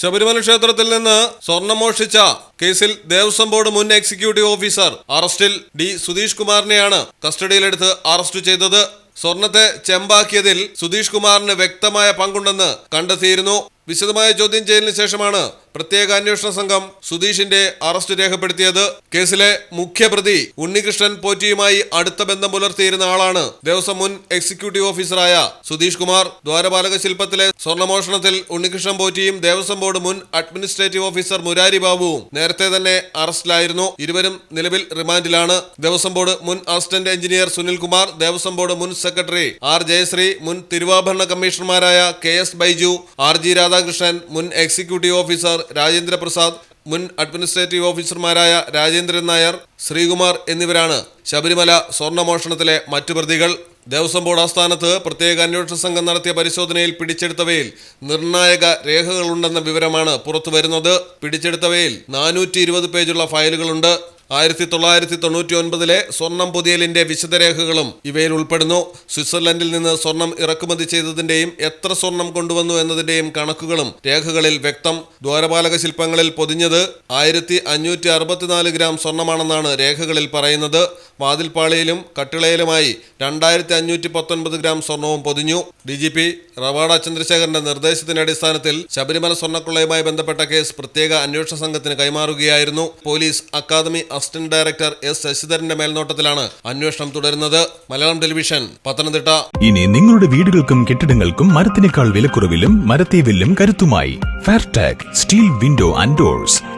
ശബരിമല ക്ഷേത്രത്തിൽ നിന്ന് സ്വർണം മോഷ്ടിച്ച കേസിൽ ദേവസ്വം ബോർഡ് മുൻ എക്സിക്യൂട്ടീവ് ഓഫീസർ അറസ്റ്റിൽ ഡി സുധീഷ് കുമാറിനെയാണ് കസ്റ്റഡിയിലെടുത്ത് അറസ്റ്റ് ചെയ്തത്. സ്വർണത്തെ ചെമ്പാക്കിയതിൽ സുധീഷ് കുമാറിന് വ്യക്തമായ പങ്കുണ്ടെന്ന് കണ്ടെത്തിയിരുന്നു. വിശദമായ ചോദ്യം ചെയ്യലിന് ശേഷമാണ് പ്രത്യേക അന്വേഷണ സംഘം സുധീഷിന്റെ അറസ്റ്റ് രേഖപ്പെടുത്തിയത്. കേസിലെ മുഖ്യപ്രതി ഉണ്ണികൃഷ്ണൻ പോറ്റിയുമായി അടുത്ത ബന്ധം പുലർത്തിയിരുന്ന ആളാണ്. ദേവസ്വം മുൻ എക്സിക്യൂട്ടീവ് ഓഫീസറായ സുധീഷ് കുമാർ. ദ്വാരപാലക ശില്പത്തിലെ സ്വർണമോഷണത്തിൽ ഉണ്ണികൃഷ്ണൻ പോറ്റിയും ദേവസ്വം ബോർഡ് മുൻ അഡ്മിനിസ്ട്രേറ്റീവ് ഓഫീസർ മുരാരി ബാബുവും നേരത്തെ തന്നെ അറസ്റ്റിലായിരുന്നു. ഇരുവരും നിലവിൽ റിമാൻഡിലാണ്. ദേവസ്വം ബോർഡ് മുൻ assistant engineer Sunil Kumar Devaswom board മുൻ സെക്രട്ടറി ആർ ജയശ്രീ മുൻ തിരുവാഭരണ കമ്മീഷണർമാരായ K S Baiju R G Radhakrishnan മുൻ എക്സിക്യൂട്ടീവ് ഓഫീസർ രാജേന്ദ്ര പ്രസാദ് മുൻ അഡ്മിനിസ്ട്രേറ്റീവ് ഓഫീസർമാരായ രാജേന്ദ്രൻ നായർ ശ്രീകുമാർ എന്നിവരാണ് ശബരിമല സ്വർണമോഷണത്തിലെ മറ്റു പ്രതികൾ. ദേവസ്വം ബോർഡ് ആസ്ഥാനത്ത് പ്രത്യേക അന്വേഷണ സംഘം നടത്തിയ പരിശോധനയിൽ പിടിച്ചെടുത്തവയിൽ നിർണായക രേഖകളുണ്ടെന്ന വിവരമാണ് പുറത്തുവരുന്നത്. പിടിച്ചെടുത്തവയിൽ നാനൂറ്റി പേജുള്ള ഫയലുകളുണ്ട്. ആയിരത്തി തൊള്ളായിരത്തി തൊണ്ണൂറ്റി ഒൻപതിലെ സ്വർണം പൊതിയലിന്റെ വിശദരേഖകളും ഇവയിൽ ഉൾപ്പെടുന്നു. സ്വിറ്റ്സർലൻഡിൽ നിന്ന് സ്വർണം ഇറക്കുമതി ചെയ്തതിന്റെയും എത്ര സ്വർണം കൊണ്ടുവന്നു എന്നതിന്റെയും കണക്കുകളും രേഖകളിൽ വ്യക്തം. ദ്വാരപാലക ശില്പങ്ങളിൽ പൊതിഞ്ഞത് ആയിരത്തി ഗ്രാം സ്വർണമാണെന്നാണ് രേഖകളിൽ പറയുന്നത്. വാതിൽപ്പാളിയിലും കട്ടിളയിലുമായി രണ്ടായിരത്തി അഞ്ഞൂറ്റി പത്തൊൻപത് ഗ്രാം സ്വർണവും പൊതിഞ്ഞു. ഡി ജി പി റവാഡ ചന്ദ്രശേഖരന്റെ നിർദ്ദേശത്തിന്റെ അടിസ്ഥാനത്തിൽ ശബരിമല സ്വർണക്കൊള്ളയുമായി ബന്ധപ്പെട്ട കേസ് പ്രത്യേക അന്വേഷണ സംഘത്തിന് കൈമാറുകയായിരുന്നു. Police academy assistant director S ശശിധരന്റെ മേൽനോട്ടത്തിലാണ് അന്വേഷണം തുടരുന്നത്. മലയാളം ടെലിവിഷൻ പത്തനംതിട്ട. ഇനി നിങ്ങളുടെ വീടുകൾക്കും കെട്ടിടങ്ങൾക്കും മരത്തിനേക്കാൾ വിലക്കുറവിലും മരത്തെ വില്ലും കരുത്തുമായി. Fairtech steel window and doors